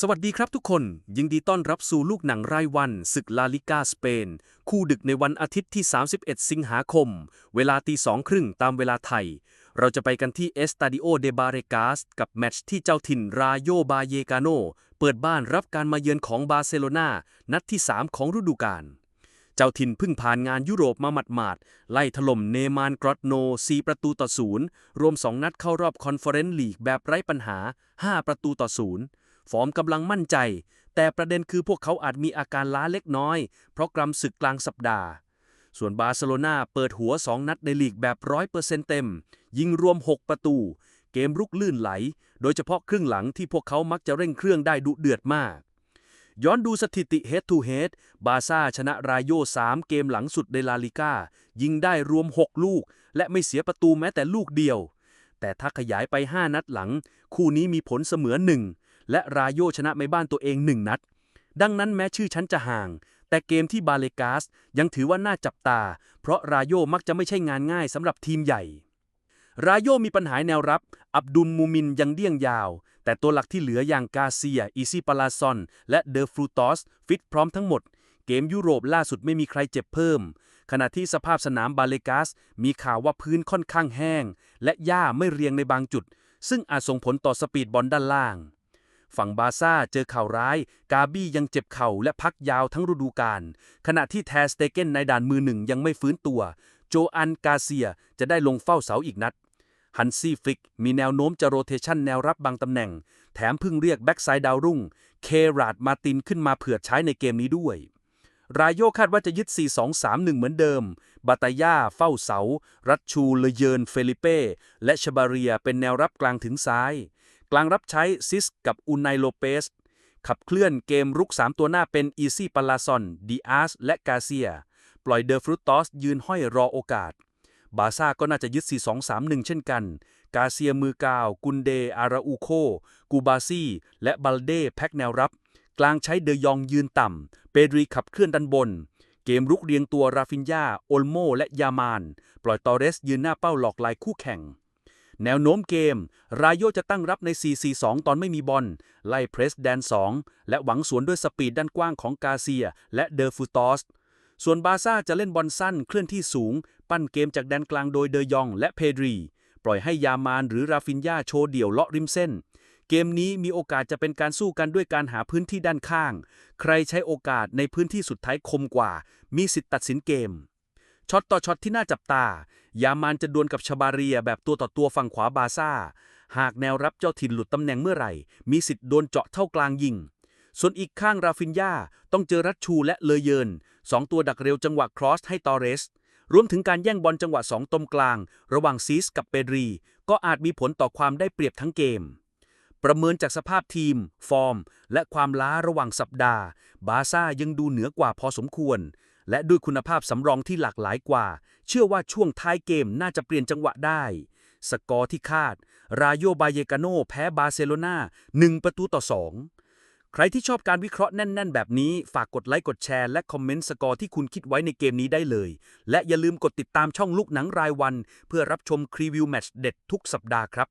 สวัสดีครับทุกคน ยินดีต้อนรับสู่ลูกหนังรายวันศึกลาลิกาสเปน คู่ดึกในวันอาทิตย์ที่ 31 สิงหาคม เวลาตีสองครึ่งตามเวลาไทย เราจะไปกันที่เอสตาดิโอเดบาเรกาสกับแมตช์ที่เจ้าถิ่นรายโยบาเยกาโน เปิดบ้านรับการมาเยือนของบาร์เซโลนานัดที่ 3 ของฤดูกาลเจ้าถิ่นเพิ่งผ่านงานยุโรปมาหมาดๆไล่ถล่มเนมานกรอตโน 4 ประตูต่อศูนย์รวม 2 นัดเข้ารอบคอนเฟอเรนซ์ลีกแบบไร้ปัญหา 5 ประตูต่อศูนย์ ฟอร์มกำลังมั่นใจ แต่ประเด็นคือพวกเขาอาจมีอาการล้าเล็กน้อย เพราะกรำศึกกลางสัปดาห์ ส่วนบาร์เซโลนาเปิดหัว 2 นัดในลีกแบบร้อยเปอร์เซ็นต์เต็ม ยิงรวม 6 ประตู เกมรุกลื่นไหล โดยเฉพาะครึ่งหลังที่พวกเขามักจะเร่งเครื่องได้ดุเดือดมาก ย้อนดูสถิติ Head to Head บาซ่าชนะรายโย3เกมหลังสุดในลาลิก้ายิงได้รวม 6 ลูก และไม่เสียประตูแม้แต่ลูกเดียวแต่ถ้าขยายไป 5 นัดหลัง คู่นี้มีผลเสมอหนึ่ง และรายโยชนะในบ้านตัวเอง1นัด ดังนั้นแม้ชื่อชั้นจะห่าง แต่เกมที่บาเลกาสยังถือว่าน่าจับตา เพราะรายโยมักจะไม่ใช่งานง่ายสำหรับทีมใหญ่ รายโยมีปัญหาแนวรับ อับดุลมูมินยังเดี่ยงยาว แต่ตัวหลักที่เหลืออย่างกาเซีย อีซีปาลาซอน และเดอฟรูตอสฟิตพร้อมทั้งหมด เกมยุโรปล่าสุดไม่มีใครเจ็บเพิ่ม ขณะที่สภาพสนามบาเลกาสมีข่าวว่าพื้นค่อนข้างแห้ง และหญ้าไม่เรียงในบางจุด ซึ่งอาจส่งผลต่อสปีดบอลด้านล่าง ฝั่งบาซ่าเจอข่าวร้าย กาบี้ยังเจ็บเข่าและพักยาวทั้งฤดูกาล ขณะที่แทสเตเกนในด่านมือหนึ่งยังไม่ฟื้นตัว โจอันกาเซียจะได้ลงเฝ้าเสาอีกนัด ฮันซี่ฟลิกมีแนวโน้มจะโรเทชันแนวรับบางตำแหน่ง แถมเพิ่งเรียกแบ็กไซด์ดาวรุ่ง เคราดมาตินขึ้นมาเผื่อใช้ในเกมนี้ด้วยรายโยคาดว่าจะยึด 4-2-3-1 เหมือนเดิม บาตายาเฝ้าเสา รัชชูเลเยนเฟลิเป้ และชบาเรียเป็นแนวรับกลางถึงซ้าย กลางรับใช้ซิสกับอุนไนโลเปส ขับเคลื่อนเกมรุก 3 ตัวหน้าเป็นอีซี่ปาลาซอนดีอาสและกาเซีย ปล่อยเดอฟรุตอสยืนห้อยรอโอกาส บาซ่าก็น่าจะยึด 4-2-3-1 เช่นกัน กาเซียมือกาว กุนเด อาราอูโค กูบาซี่และบัลเดแพ็กแนวรับ กลางใช้เดยองยืนต่ำ เปดรีขับเคลื่อนด้านบนเกมรุกเรียงตัวราฟินยาโอลโม และยามาน ปล่อยตอเรสยืนหน้าเป้าหลอกลายคู่แข่ง แนวโน้มเกม รายโยจะตั้งรับใน 4-4-2 ตอนไม่มีบอล ไล่เพรสแดน 2 และหวังสวนด้วยสปีดด้านกว้างของกาเซีย และเดอฟูตอส ส่วนบาซ่าจะเล่นบอลสั้นเคลื่อนที่สูง ปั้นเกมจากแดนกลางโดยเดยองและเพดรี ปล่อยให้ยามานหรือราฟินยาโชว์เดี่ยวเลาะริมเส้น เกมนี้มีโอกาสจะเป็นการสู้กันด้วยการหาพื้นที่ด้านข้าง ใครใช้โอกาสในพื้นที่สุดท้ายคมกว่า มีสิทธิ์ตัดสินเกม ช็อตต่อช็อตที่น่าจับตา ยามานจะดวลกับชบาเรียแบบตัวต่อตัวฝั่งขวาบาซ่า หากแนวรับเจ้าถิ่นหลุดตำแหน่งเมื่อไหร่ มีสิทธิ์โดนเจาะเท่ากลางยิง ส่วนอีกข้างราฟินยาต้องเจอรัชชูและเลเยินสองตัวดักเร็วจังหวะครอสให้ตอเรส รวมถึงการแย่งบอลจังหวะสองตมกลาง ระหว่างซีสกับเปดรี ก็อาจมีผลต่อความได้เปรียบทั้งเกมประเมินจากสภาพทีม ฟอร์ม และความล้าระหว่างสัปดาห์ บาซ่ายังดูเหนือกว่าพอสมควร และด้วยคุณภาพสำรองที่หลากหลายกว่า เชื่อว่าช่วงท้ายเกมน่าจะเปลี่ยนจังหวะได้ สกอร์ที่คาด รายโยบาเยกาโนแพ้บาร์เซโลนา1 ประตูต่อ 2 ใครที่ชอบการวิเคราะห์แน่น ๆ แบบนี้ ฝากกดไลค์กดแชร์และคอมเมนต์สกอร์ที่คุณคิดไว้ในเกมนี้ได้เลย และอย่าลืมกดติดตามช่องลูกหนังรายวัน เพื่อรับชมครีวิวแมตช์เด็ดทุกสัปดาห์ครับ